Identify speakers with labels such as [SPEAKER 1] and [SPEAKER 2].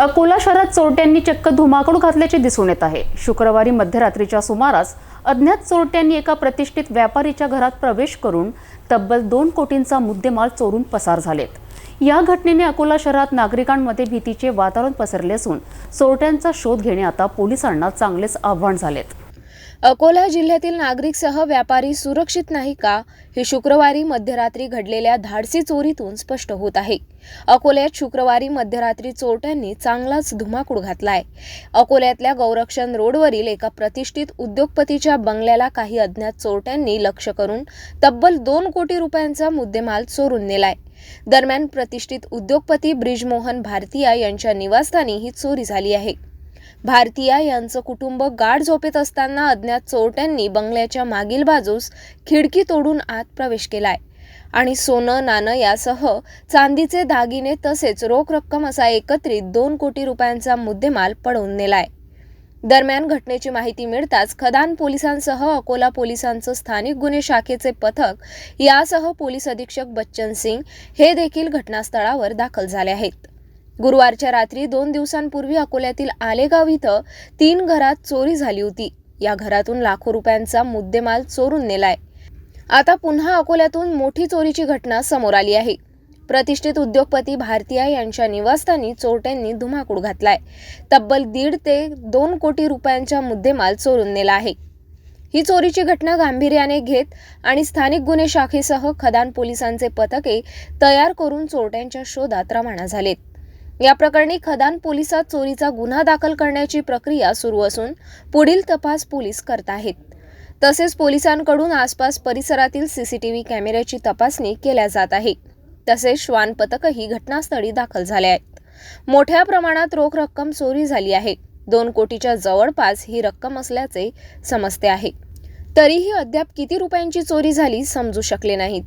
[SPEAKER 1] अकोला शहरात चोरट्यांनी चक्क धुमाकूळ घातल्याचे दिसून येत आहे. शुक्रवारी मध्यरात्रीच्या सुमारास अज्ञात चोरट्यांनी एका प्रतिष्ठित व्यापारीच्या घरात प्रवेश करून तब्बल दोन कोटींचा मुद्देमाल चोरून पसार झालेत. या घटनेने अकोला शहरात नागरिकांमध्ये भीतीचे वातावरण पसरले असून चोरट्यांचा शोध घेणे आता पोलिसांना चांगलेच आव्हान झालेत.
[SPEAKER 2] अकोला जिल्ह्यातील नागरिकसह व्यापारी सुरक्षित नाही का? हे शुक्रवारी मध्यरात्री घडलेल्या धाडसी चोरीतून स्पष्ट होत आहे. अकोल्यात शुक्रवारी मध्यरात्री चोरट्यांनी चांगलाच धुमाकूळ घातलाय. अकोल्यातल्या गौरक्षण रोडवरील एका प्रतिष्ठित उद्योगपतीच्या बंगल्याला काही अज्ञात चोरट्यांनी लक्ष करून तब्बल दोन कोटी रुपयांचा मुद्देमाल चोरून नेलाय. दरम्यान प्रतिष्ठित उद्योगपती ब्रिजमोहन भारतीया यांच्या निवासस्थानी ही चोरी झाली आहे. भारतीया यांचं कुटुंब गाढ झोपेत असताना अज्ञात चोरट्यांनी बंगल्याच्या मागील बाजूस खिडकी तोडून आत प्रवेश केलाय. आणि सोनं नाणं यासह चांदीचे दागिने तसेच रोख रक्कम असा एकत्रित दोन कोटी रुपयांचा मुद्देमाल पळवून नेलाय. दरम्यान घटनेची माहिती मिळताच खदान पोलिसांसह अकोला पोलिसांचं स्थानिक गुन्हे शाखेचे पथक यासह पोलीस अधीक्षक बच्चन सिंग हे देखील घटनास्थळावर दाखल झाले आहेत. गुरुवारच्या रात्री दोन दिवसांपूर्वी अकोल्यातील आलेगाव इथं तीन घरात चोरी झाली होती. या घरातून लाखो रुपयांचा मुद्देमाल चोरून नेलाय. आता पुन्हा अकोल्यातून मोठी चोरीची घटना समोर आली आहे. प्रतिष्ठित उद्योगपती भारतीया यांच्या निवासस्थानी चोरट्यांनी धुमाकूळ घातलाय. तब्बल दीड ते दोन कोटी रुपयांचा मुद्देमाल चोरून नेला आहे. ही चोरीची घटना गांभीर्याने घेत आणि स्थानिक गुन्हे शाखेसह खदान पोलिसांचे पथके तयार करून चोरट्यांच्या शोधात रवाना झालेत. या प्रकरणी खदान पोलिसात चोरीचा गुन्हा दाखल करण्याची प्रक्रिया सुरू असून पुढील तपास पोलीस करत आहेत. तसेच पोलिसांकडून आसपास परिसरातील सीसीटीव्ही कॅमेऱ्याची तपासणी केल्या जात आहे. तसेच श्वान पथकही घटनास्थळी दाखल झाले आहेत. मोठ्या प्रमाणात रोख रक्कम चोरी झाली आहे. दोन कोटीच्या जवळपास ही रक्कम असल्याचे समजते आहे. तरीही अद्याप किती रुपयांची चोरी झाली समजू शकले नाहीत.